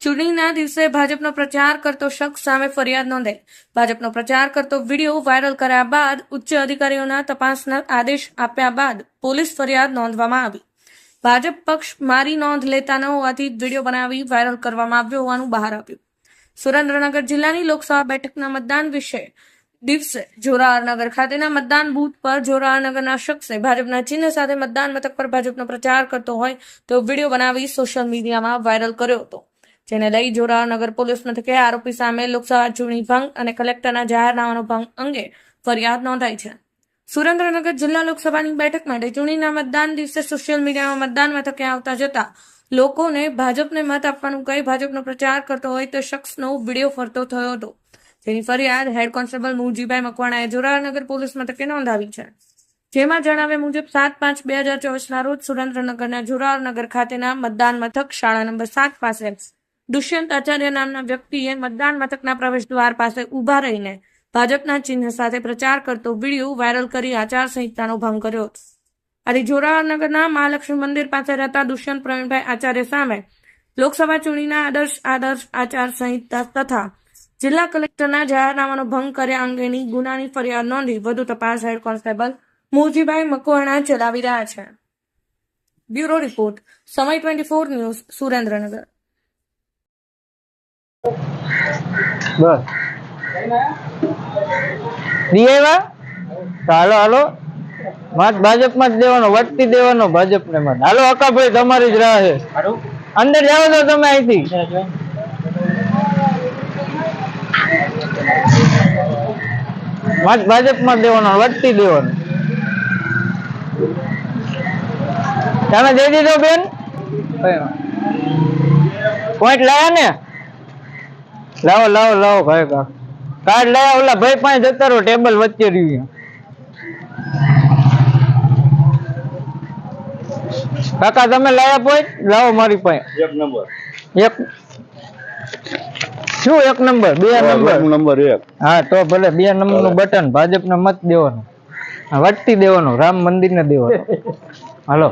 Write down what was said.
ચૂંટણીના દિવસે ભાજપનો પ્રચાર કરતો શખ્સ સામે ફરિયાદ નોંધાઈ. ભાજપનો પ્રચાર કરતો વીડિયો વાયરલ કર્યા બાદ ઉચ્ચ અધિકારીઓના તપાસના આદેશ આપ્યા બાદ પોલીસ ફરિયાદ નોંધવામાં આવી. ભાજપ પક્ષ મારી નોંધ લેતા ન હોવાથી વીડિયો બનાવી વાયરલ કરવામાં આવ્યો હોવાનું બહાર આવ્યું. સુરેન્દ્રનગર જિલ્લાની લોકસભા બેઠકના મતદાન વિશે દિવસે જોરાવરનગર ખાતેના મતદાન બૂથ પર જોરાવરનગરના શખ્સે ભાજપના ચિહ્ન સાથે મતદાન મથક પર ભાજપનો પ્રચાર કરતો હોય તો વીડિયો બનાવી સોશિયલ મીડિયામાં વાયરલ કર્યો હતો. જેને લઈ જોરાવરનગર પોલીસ મથકે આરોપી સામે લોકસભા ચૂંટણી ભંગ અને કલેક્ટરના જાહેરનામાનો ભંગ અંગે ફરિયાદ નોંધાઈ છે. સુરેન્દ્રનગર જિલ્લા લોકસભાની બેઠક માટે ચૂંટણીના મતદાન દિવસે સોશિયલ મીડિયામાં મતદાન મથકે આવતા જતા લોકોને ભાજપને મત આપવાનું કહી ભાજપનો પ્રચાર કરતો હોય તે શખ્સનો વીડિયો ફરતો થયો હતો. જેની ફરિયાદ હેડ કોન્સ્ટેબલ મુરજીભાઈ મકવાણાએ જોરાવરનગર પોલીસ મથકે નોંધાવી છે. જેમાં જણાવ્યા મુજબ સાત પાંચ બે હજાર ચોવીસના રોજ સુરેન્દ્રનગરના જોરાવરનગર ખાતેના મતદાન મથક શાળા નંબર સાત પાસે દુષ્યંત આચાર્ય નામના વ્યક્તિએ મતદાન મથકના પ્રવેશ દ્વાર પાસે ઊભા રહીને ભાજપના ચિહ્ન સાથે પ્રચાર કરતો વીડિયો વાયરલ કરી આચારસંહિતાનો ભંગ કર્યો. આજે જોરાવરનગરના મહાલક્ષ્મી મંદિર પાસે રહેતા દુષ્યંત પ્રવીણભાઈ આચાર્ય સામે લોકસભા ચૂંટણીના આદર્શ આદર્શ આચાર સંહિતા તથા જિલ્લા કલેક્ટરના જાહેરનામાનો ભંગ કર્યા અંગેની ગુનાની ફરિયાદ નોંધી વધુ તપાસ હેડ કોન્સ્ટેબલ મૂળજીભાઈ મકવાણા ચલાવી રહ્યા છે. Bureau report Samay twenty four news Surendranagar. બસ. હાલો હાલો. મત ભાજપમાં જ દેવાનો વટતી દેવાનો ભાજપને મત હાલો અકાભાઈ તમારી જ રાહ છે. અંદર જાવ તો તમે અહીંથી. મત ભાજપમાં દેવાનો વટતી દેવાનો. તમે દઈ દીધો બેન? પોઈન્ટ લાયા ને? લાવો લાવો લાવો ભાઈ કા. કાર્ડ લાયા ઓલા ભાઈ પાસે જતા રહો ટેબલ વચ્ચે રહ્યું કાકા તમે લાયા પોઈન્ટ? લાવો મારી પાસે. એક નંબર. એક શું એક નંબર? બે નંબર? નંબર એક. હા તો ભલે બે નંબરનું બટન ભાજપ ને મત દેવાનું. વટતી દેવાનું રામ મંદિર ને દેવાનું. હાલો.